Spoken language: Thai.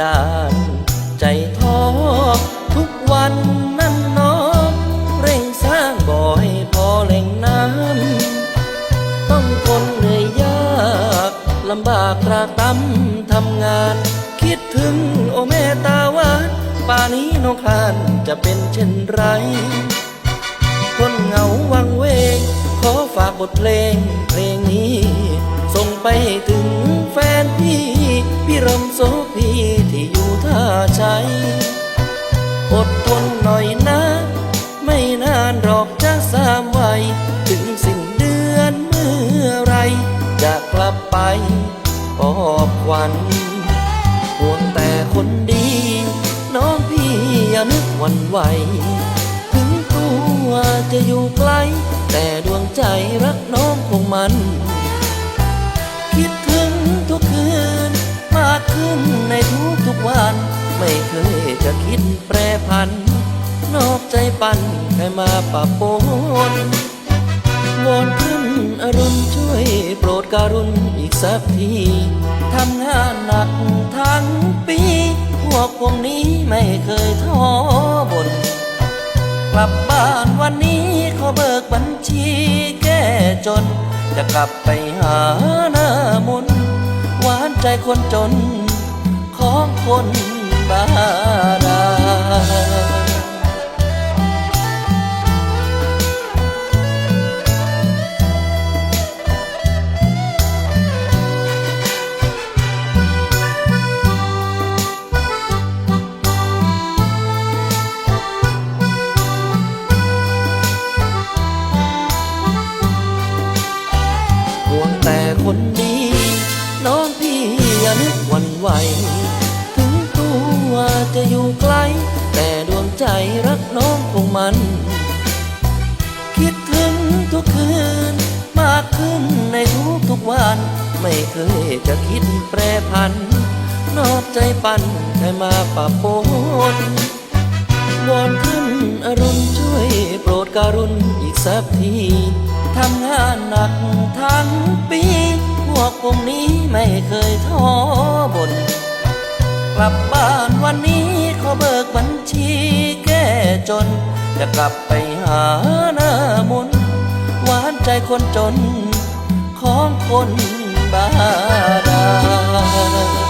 ดาน ใจท้อทุกวันนั่นน้องเร่งสร้างบ่อให้พอแหล่งน้ำต้องทนเหนื่อยยากลำบากรากตำทำงาน คิดถึงโอแม่ตาหวานป่านี้น้องคลานจะเป็นเช่นไร คนเหงาวังเวง ขอฝากบทเพลงเพลงนี้ ส่งไปถึง รำโสพีที่อยู่ท่าชัยอดทนหน่อยนะ ไม่นานหรอกจะสามวัยถึงสิ้นเดือนเมื่อไร จะกลับไปปอบควันห่วงแต่คนดี น้องพี่อย่านึกวันไหว ถึงตัวจะอยู่ไกล แต่ดวงใจรักน้องคงมัน นอกใจปั่นใครมาปะปนวอนขึ้นอรุณช่วยโปรดการุณอีกสักทีทำงานหนักทั้งปี พวกผมนี้ไม่เคยท้อบนกลับบ้านวันนี้ขอเบิกบัญชีแก้จน จะกลับไปหาหน้ามุนหวานใจคนจน ของคนบ้าดา คนดีน้องพี่อย่านึกวันไหว ถึงตัวจะอยู่ไกล แต่ดวงใจรักน้องคงมัน คิดถึงทุกคืน มากขึ้นในทุกทุกวัน ไม่เคยจะคิดแปรพัน นอกใจปันใครมาปะปนวอนขึ้นอรุณช่วยโปรดการุณอีกสักทีทำงานหนักทั้งปี วกวงนี้ไม่เคยท้อบน กลับบ้านวันนี้ขอเบิกบัญชีแก้จน จะกลับไปหาหน้ามุนหวานใจคนจนของคนบาดาล